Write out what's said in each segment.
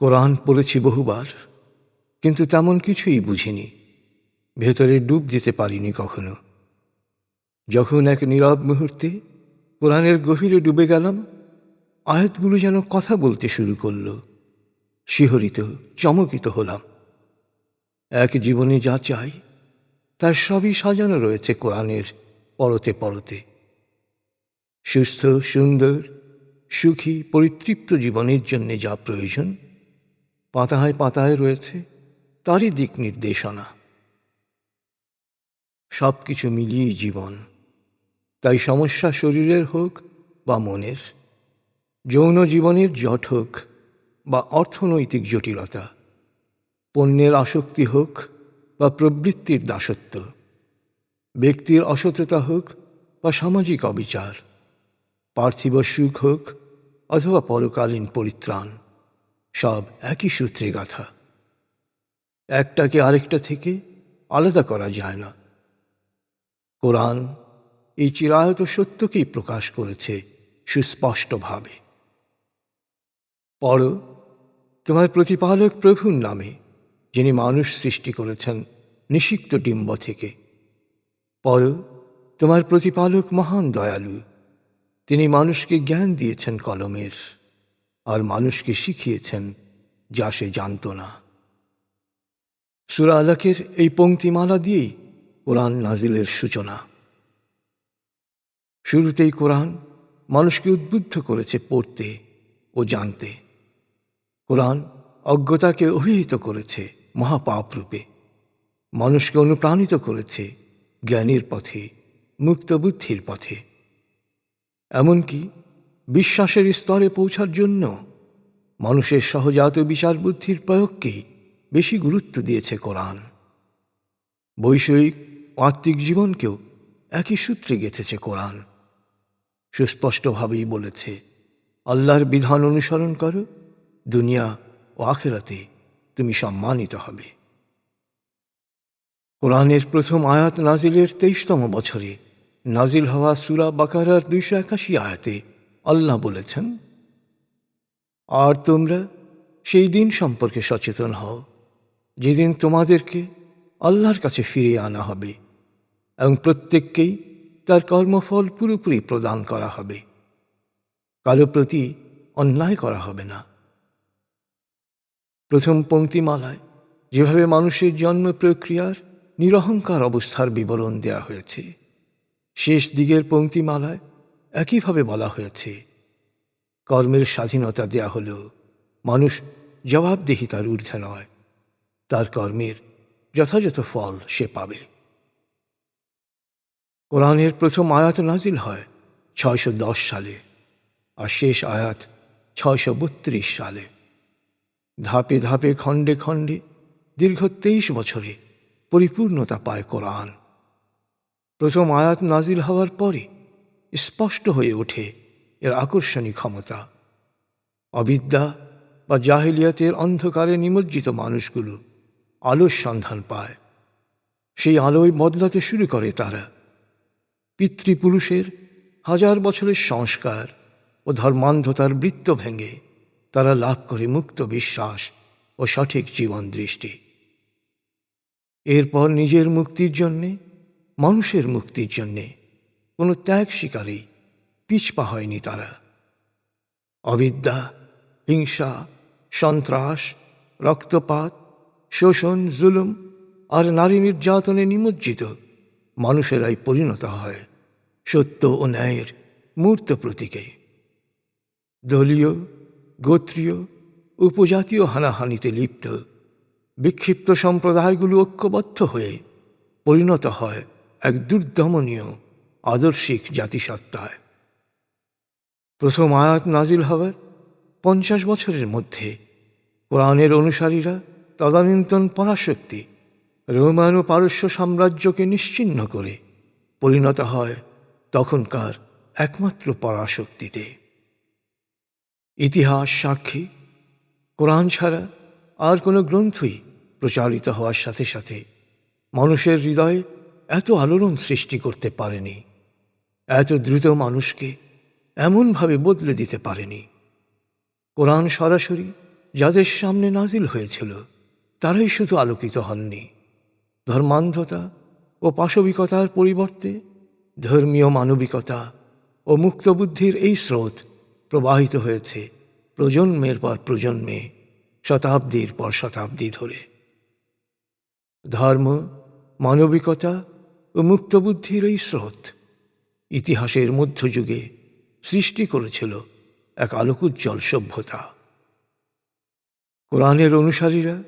কোরআন পড়েছি বহুবার, কিন্তু তেমন কিছুই বুঝিনি। ভেতরে ডুব দিতে পারিনি কখনো। যখন এক নীরব মুহূর্তে কোরআনের গভীরে ডুবে গেলাম, আয়াতগুলো যেন কথা বলতে শুরু করল, শিহরিত, চমকিত হলাম। এক জীবনে যা চাই, তার সবই সাজানো রয়েছে কোরআনের পরতে পরতে। সুস্থ, সুন্দর, সুখী, পরিতৃপ্ত জীবনের জন্য যা প্রয়োজন পাতায় পাতায় রয়েছে তারই দিক নির্দেশনা। সব কিছু মিলিয়েই জীবন। তাই সমস্যা শরীরের হোক বা মনের, যৌন জীবনের জট হোক বা অর্থনৈতিক জটিলতা, পণ্যের আসক্তি হোক বা প্রবৃত্তির দাসত্ব, ব্যক্তির অসততা হোক বা সামাজিক অবিচার, পার্থিব সুখ হোক অথবা পরকালীন পরিত্রাণ। সব একই সূত্রে গাথা। একটাকে আরেকটা থেকে আলাদা করা যায় না। কোরআন এই চিরায়ত সত্যকেই প্রকাশ করেছে সুস্পষ্টভাবে। পড়, তোমার প্রতিপালক প্রভুর নামে, যিনি মানুষ সৃষ্টি করেছেন নিষিক্ত ডিম্ব থেকে। পড়, তোমার প্রতিপালক মহান দয়ালু, তিনি মানুষকে জ্ঞান দিয়েছেন কলমের। আর মানুষকে শিখিয়েছেন, যা সে জানত না। সুরা আলাকের এই পংক্তিমালা দিয়েই কোরআন নাজিলের সূচনা। শুরুতেই কোরআন মানুষকে উদ্বুদ্ধ করেছে পড়তে ও জানতে। কোরআন অজ্ঞতাকে অভিহিত করেছে মহাপাপ রূপে। মানুষকে অনুপ্রাণিত করেছে জ্ঞানের পথে মুক্ত বুদ্ধির পথে। এমনকি বিশ্বাসের স্তরে পৌঁছার জন্য মানুষের সহজাত বিচার বুদ্ধির প্রয়োগকেই বেশি গুরুত্ব দিয়েছে কোরআন। বৈষয়িক আত্মিক জীবনকেও একই সূত্রে গেঁথেছে কোরআন। সুস্পষ্টভাবেই বলেছে, আল্লাহর বিধান অনুসরণ করো, দুনিয়া ও আখেরাতে তুমি সম্মানিত হবে। কোরআনের প্রথম আয়াত নাজিলের তেইশতম বছরে নাজিল হওয়া সুরা বাকারার দুইশো একাশি আয়াতে আল্লাহ বলেছেন, আর তোমরা সেই দিন সম্পর্কে সচেতন হও, যেদিন তোমাদেরকে আল্লাহর কাছে ফিরিয়ে আনা হবে এবং প্রত্যেককেই তার কর্মফল পুরোপুরি প্রদান করা হবে। কারও প্রতি অন্যায় করা হবে না। প্রথম পঙ্ক্তিমালায় যেভাবে মানুষের জন্ম প্রক্রিয়ার নিরহংকার অবস্থার বিবরণ দেয়া হয়েছে, শেষ দিকের পংক্তিমালায় একইভাবে বলা হয়েছে? কর্মের স্বাধীনতা দেয়া হলেও মানুষ জবাবদিহিতার ঊর্ধ্বে নয়, তার কর্মের যথাযথ ফল সে পাবে। কোরআনের প্রথম আয়াত নাজিল হয় ছয়শো দশ সালে আর শেষ আয়াত ছয়শো বত্রিশ সালে। ধাপে ধাপে, খণ্ডে খণ্ডে, দীর্ঘ তেইশ বছরে পরিপূর্ণতা পায় কোরআন। প্রথম আয়াত নাজিল হওয়ার পরে স্পষ্ট হয়ে ওঠে এর আকর্ষণী ক্ষমতা। অবিদ্যা বা জাহিলিয়াতের অন্ধকারে নিমজ্জিত মানুষগুলো আলোর সন্ধান পায়। সেই আলোয় বদলাতে শুরু করে তারা। পিতৃপুরুষের হাজার বছরের সংস্কার ও ধর্মান্ধতার বৃত্ত ভেঙে তারা লাভ করে মুক্ত বিশ্বাস ও সঠিক জীবন দৃষ্টি। এরপর নিজের মুক্তির জন্যে, মানুষের মুক্তির জন্যে কোনো ত্যাগ শিকারেই পিছপা হয়নি তারা। অবিদ্যা, হিংসা, সন্ত্রাস, রক্তপাত, শোষণ, জুলুম আর নারী নির্যাতনে নিমজ্জিত মানুষেরাই পরিণত হয় সত্য ও ন্যায়ের মূর্ত প্রতীকে। দলীয়, গোত্রীয়, উপজাতীয় হানাহানিতে লিপ্ত বিক্ষিপ্ত সম্প্রদায়গুলো ঐক্যবদ্ধ হয়ে পরিণত হয় এক দুর্দমনীয় আদর্শিক জাতিসত্তায়। প্রথম আয়াত নাজিল হওয়ার পঞ্চাশ বছরের মধ্যে। কোরআনের অনুসারীরা তদানীন্তন পরাশক্তি রোমান ও পারস্য সাম্রাজ্যকে নিশ্চিহ্ন করে পরিণত হয় তখনকার একমাত্র পরাশক্তিতে। ইতিহাস সাক্ষী, কোরআন ছাড়া আর কোনো গ্রন্থই প্রচারিত হওয়ার সাথে সাথে মানুষের হৃদয়ে এত আলোড়ন সৃষ্টি করতে পারেনি। এত দ্রুত মানুষকে এমনভাবে বদলে দিতে পারেনি। কোরআন সরাসরি যাদের সামনে নাজিল হয়েছিল, তারাই শুধু আলোকিত হননি। ধর্মান্ধতা ও পাশবিকতার পরিবর্তে ধর্মীয় মানবিকতা ও মুক্তবুদ্ধির এই স্রোত প্রবাহিত হয়েছে প্রজন্মের পর প্রজন্মে, শতাব্দীর পর শতাব্দী ধরে। ধর্ম, মানবিকতা ও মুক্তবুদ্ধির এই স্রোত ইতিহাসের মধ্যযুগে সৃষ্টি করেছিল এক আলোকোজ্জ্বল সভ্যতা। কোরআনের অনুসারীরা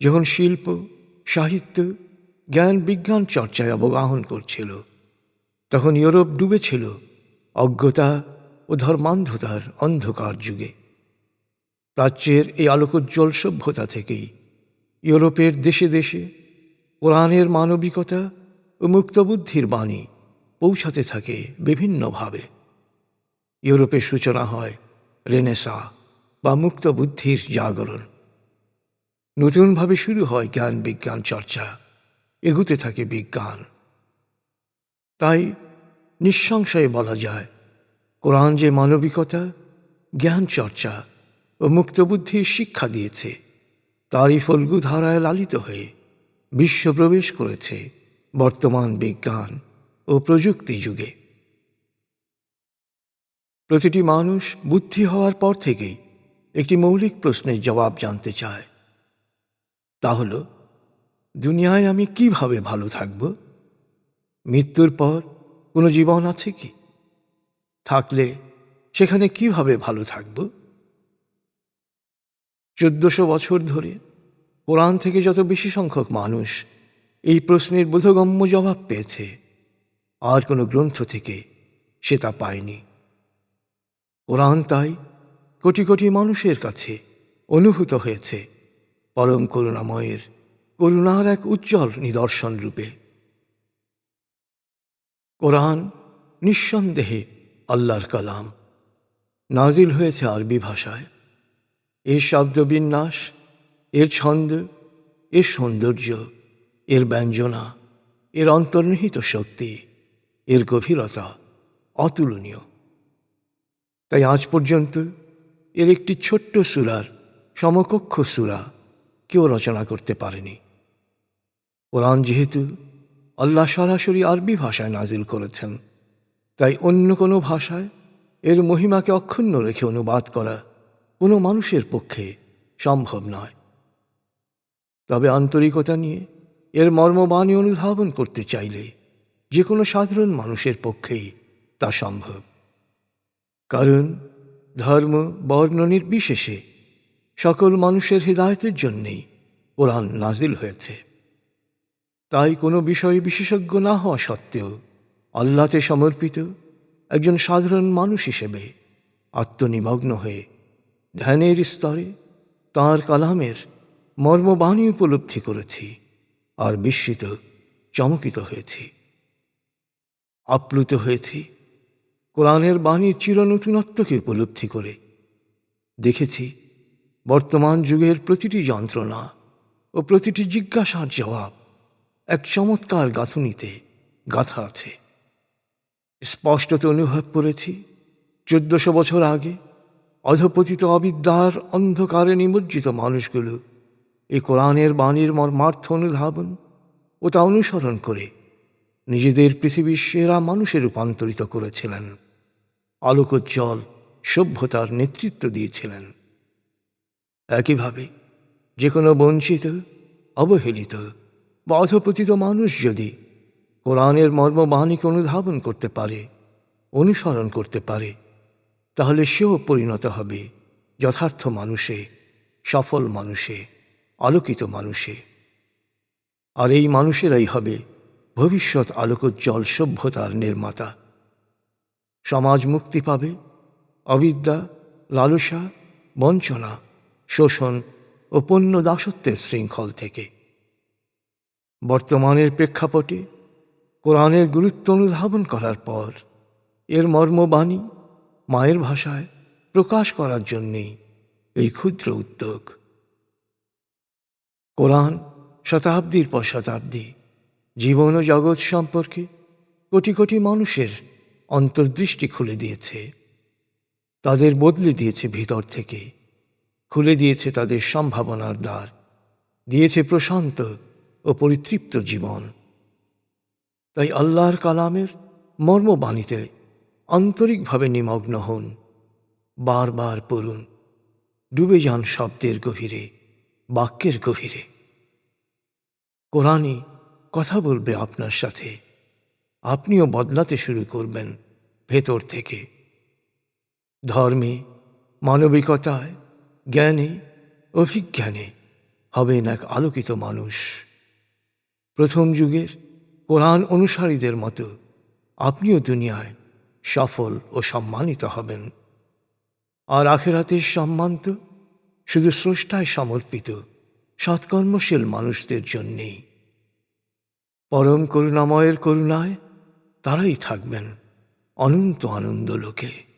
যখন শিল্প, সাহিত্য, জ্ঞান, বিজ্ঞান চর্চায় অবগাহন করছিল, তখন ইউরোপ ডুবেছিল অজ্ঞতা ও ধর্মান্ধতার অন্ধকার যুগে। প্রাচ্যের এই আলোকোজ্জ্বল সভ্যতা থেকেই ইউরোপের দেশে দেশে কোরআনের মানবিকতা ও মুক্তবুদ্ধির বাণী পৌঁছাতে থাকে বিভিন্নভাবে। ইউরোপের সূচনা হয় রেনেসা বা মুক্তবুদ্ধির জাগরণ। নতুনভাবে শুরু হয় জ্ঞান বিজ্ঞান চর্চা, এগুতে থাকে বিজ্ঞান। তাই নিঃসংশয়ে বলা যায়, কোরআন যে মানবিকতা, জ্ঞান চর্চা ও মুক্তবুদ্ধির শিক্ষা দিয়েছে, তারই ফল্গু ধারায় লালিত হয়ে বিশ্ব প্রবেশ করেছে বর্তমান বিজ্ঞান। ও প্রযুক্তি যুগে। প্রতিটি মানুষ বুদ্ধি হওয়ার পর থেকেই একটি মৌলিক প্রশ্নের জবাব জানতে চায়। তা হল, দুনিয়ায় আমি কীভাবে ভালো থাকব? মৃত্যুর পর কোনো জীবন আছে কি? থাকলে সেখানে কীভাবে ভালো থাকব? চোদ্দশো বছর ধরে কোরআন থেকে যত বেশি সংখ্যক মানুষ এই প্রশ্নের বোধগম্য জবাব পেয়েছে আর কোনো গ্রন্থ থেকে সে তা পায়নি। কোরআন তাই কোটি কোটি মানুষের কাছে অনুভূত হয়েছে, পরম করুণাময়ের করুণার এক উজ্জ্বল নিদর্শন রূপে। কোরআন নিঃসন্দেহে আল্লাহর কালাম। নাজিল হয়েছে আরবি ভাষায়। এর শব্দবিন্যাস এর ছন্দ, এর সৌন্দর্য, এর ব্যঞ্জনা, এর অন্তর্নিহিত শক্তি। এর গভীরতা অতুলনীয়। তাই আজ পর্যন্ত এর একটি ছোট্ট সুরার সমকক্ষ সুরা কেউ রচনা করতে পারেনি। কোরআন যেহেতু আল্লাহ সরাসরি আরবি ভাষায় নাজিল করেছেন, তাই অন্য কোনো ভাষায় এর মহিমাকে অক্ষুণ্ণ রেখে অনুবাদ করা কোনো মানুষের পক্ষে সম্ভব নয়। তবে আন্তরিকতা নিয়ে এর মর্মবাণী অনুধাবন করতে চাইলে যে কোনো সাধারণ মানুষের পক্ষেই তা সম্ভব। কারণ ধর্ম, বর্ণ নির্বিশেষে সকল মানুষের হৃদায়তের জন্যেই কোরআন নাজিল হয়েছে। তাই কোনো বিষয়ে বিশেষজ্ঞ না হওয়া সত্ত্বেও আল্লাতে সমর্পিত একজন সাধারণ মানুষ হিসেবে আত্মনিমগ্ন হয়ে ধ্যানের স্তরে তাঁর কালামের মর্মবাণী উপলব্ধি করেছি আর বিস্মিত, চমকিত হয়েছি। আপ্লুত হয়েছি। কোরআনের বাণীর চিরনতুনত্বকে উপলব্ধি করে। দেখেছি, বর্তমান যুগের প্রতিটি যন্ত্রণা ও প্রতিটি জিজ্ঞাসার জবাব এক চমৎকার গাঁথুনিতে গাথা আছে। স্পষ্টত অনুভব করেছি, চোদ্দশো বছর আগে অধপতিত অবিদ্যার অন্ধকারে নিমজ্জিত মানুষগুলো এই কোরআনের বাণীর মর্মার্থ অনুধাবন ও তা অনুসরণ করে নিজেদের পৃথিবীর সেরা মানুষে রূপান্তরিত করেছিলেন। আলোকোজ্জ্বল, সভ্যতার নেতৃত্ব দিয়েছিলেন। একইভাবে যে কোনো বঞ্চিত, অবহেলিত বা অধপতিত মানুষ যদি কোরআনের মর্মবাণীকে অনুধাবন করতে পারে, অনুসরণ করতে পারে, তাহলে সেও পরিণত হবে যথার্থ মানুষে, সফল মানুষে, আলোকিত মানুষে। আর এই মানুষেরাই হবে ভবিষ্যৎ আলোকোজ্জ্বল সভ্যতার নির্মাতা। সমাজ মুক্তি পাবে, অবিদ্যা, লালসা, বঞ্চনা, শোষণ ও পণ্য দাসত্বের শৃঙ্খল থেকে। বর্তমানের প্রেক্ষাপটে কোরআনের গুরুত্ব অনুধাবন করার পর এর মর্মবাণী মায়ের ভাষায় প্রকাশ করার জন্যেই এই ক্ষুদ্র উদ্যোগ। কোরআন শতাব্দীর পর শতাব্দী জীবন ও জগৎ সম্পর্কে কোটি কোটি মানুষের অন্তর্দৃষ্টি খুলে দিয়েছে। তাদের বদলে দিয়েছে ভিতর থেকে। খুলে দিয়েছে তাদের সম্ভাবনার দ্বার। দিয়েছে প্রশান্ত ও পরিতৃপ্ত জীবন। তাই আল্লাহর কালামের মর্মবাণীতে আন্তরিকভাবে নিমগ্ন হন। বারবার পড়ুন। ডুবে যান শব্দের গভীরে, বাক্যের গভীরে। কোরআনই কথা বলবে আপনার সাথে। আপনিও বদলাতে শুরু করবেন ভেতর থেকে। ধর্মে, মানবিকতায়, জ্ঞানে, অভিজ্ঞানে হবেন এক আলোকিত মানুষ। প্রথম যুগের কোরআন অনুসারীদের মতো আপনিও দুনিয়ায় সফল ও সম্মানিত হবেন। আর আখেরাতের সম্মান তো শুধু স্রষ্টায় সমর্পিত, সৎকর্মশীল মানুষদের জন্যেই। পরম করুণাময়ের করুণায় তারাই থাকবেন অনন্ত আনন্দ লোকে।